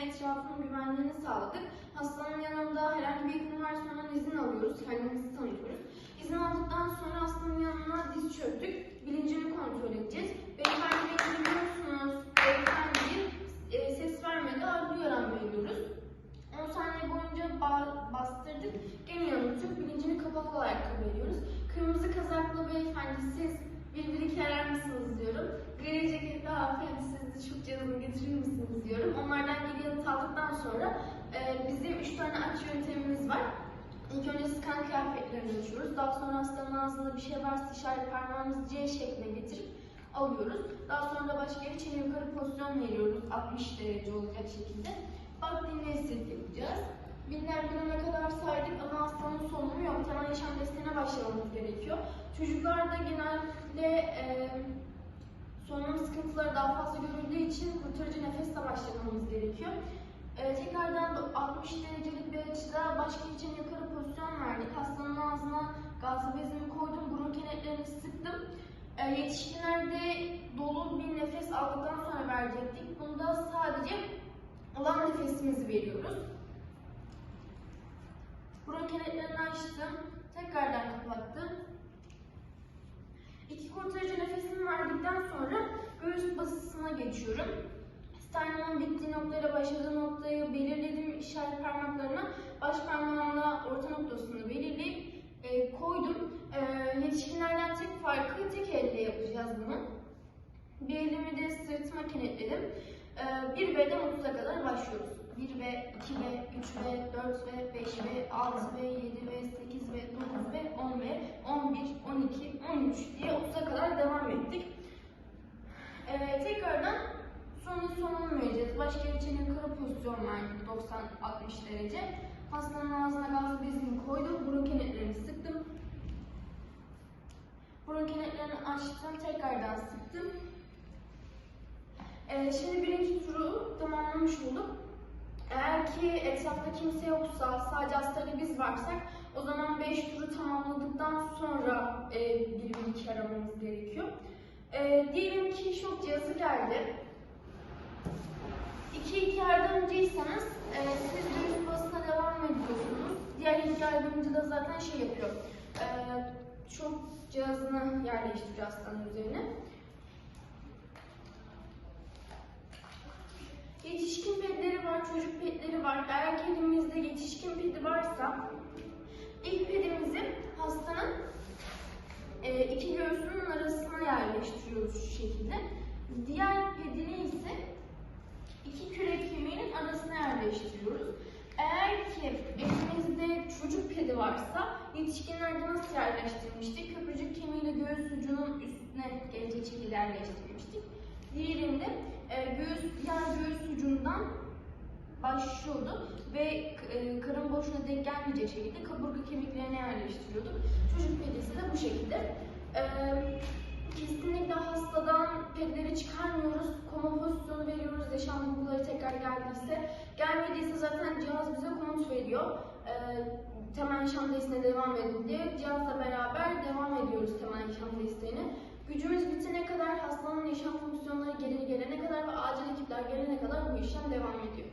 gözlemlerini sağladık. Hastanın yanında herhangi bir yakını varsa izin alıyoruz, kendimizi tanıyoruz. İzin aldıktan sonra hastanın yanına diz çöktük, bilincini kontrol edeceğiz. Beyefendi beni beyefendi e, ses vermedi, ağrı duyaran veriyoruz. 10 saniye boyunca ba- bastırdık, gene yanıltıp bilincini kapalı olarak kabul ediyoruz. Kırmızı kazaklı beyefendi siz bir bir iki arar mısınız diyorum. Gri ceketli hanımefendi siz de çok canını getirir misiniz diyorum. Onlardan geri yanıt aldıktan sonra e, bizim üç tane aç yöntemimiz var. İlk önce skan kıyafetlerini açıyoruz. Daha sonra hastanın ağzında bir şey varsa işaret parmağımızı C şekline getirip alıyoruz. Daha sonra başka bir çene yukarı pozisyon veriyoruz. 60 derece olacak şekilde. Bak dinle hisset yapacağız. Binler birine kadar saydık ama hastanın sonu yok. Temel yaşam desteğine başlamamız gerekiyor. Çocuklarda genelde e, solunum sıkıntıları daha fazla görüldüğü için kurtarıcı nefesle başlamamız gerekiyor. E, tekrardan da 60 derecelik bir açıda başka için yukarı pozisyon verdik. Hastanın ağzına gazlı bezimi koydum, burun kenetlerini sıktım. E, yetişkinlerde dolu bir nefes aldıktan sonra verecektik. Bunda sadece olan nefesimizi veriyoruz. Burun kenetlerini açtım, tekrardan kapattım. İki kurtarıcı nefesimi verdikten sonra göğüs basısına geçiyorum. Sternum'un bittiği noktayla başladığı noktayı belirledim işaret parmaklarına. Baş parmağımla orta noktasını belirleyip e, koydum. E, yetişkinlerden tek farkı tek elle yapacağız bunu. Bir elimi de sırtıma kenetledim. E, 1 V'den 30'a kadar başlıyoruz. 1 ve 2 ve 3 ve 4 ve 5 ve 6 ve 7 ve 8 ve 9 ve 10 ve 11, 12, 13 diye 30'a kadar devam ettik. Ee, tekrardan sonun sonunu vereceğiz. Başka için yukarı pozisyon verdik 90-60 derece. Hastanın ağzına gaz bezini koydum. Burun kenetlerini sıktım. Burun kenetlerini açtım. Tekrardan sıktım. Ee, şimdi birinci turu tamamlamış olduk. Eğer ki etrafta kimse yoksa, sadece hastayla biz varsak o zaman 5 turu tamamladıktan sonra e, bir iki aramamız gerekiyor. E, diyelim ki şok cihazı geldi. 2-2 yardımcıysanız e, siz dönüş basına devam ediyorsunuz. Diğer iki yardımcı da zaten şey yapıyor. E, şok cihazını yerleştiriyor hastanın üzerine. Yetişkin pedleri var, çocuk pedleri var. Eğer ki elimizde yetişkin pedi varsa ilk pedimizi hastanın e, iki göğsünün arasına yerleştiriyoruz şu şekilde. Diğer pedini ise iki kürek kemiğinin arasına yerleştiriyoruz. Eğer ki elimizde çocuk pedi varsa yetişkinlerde nasıl yerleştirmiştik? Köprücük kemiğiyle göğüs ucunun üstüne gelecek şekilde yerleştirmiştik. Diğerinde e, göğüs, diğer göğüs ucundan başlıyordu ve e, karın boşluğuna denk gelmeyecek şekilde kaburga kemiklerine yerleştiriyorduk. Çocuk pedisi de bu şekilde. E, kesinlikle yaşam bulguları tekrar geldiyse. Gelmediyse zaten cihaz bize komut veriyor. E, temel yaşam testine devam edin diye cihazla beraber devam ediyoruz temel yaşam testine. Gücümüz bitene kadar hastanın yaşam fonksiyonları geri gelene kadar ve acil ekipler gelene kadar bu işlem devam ediyor.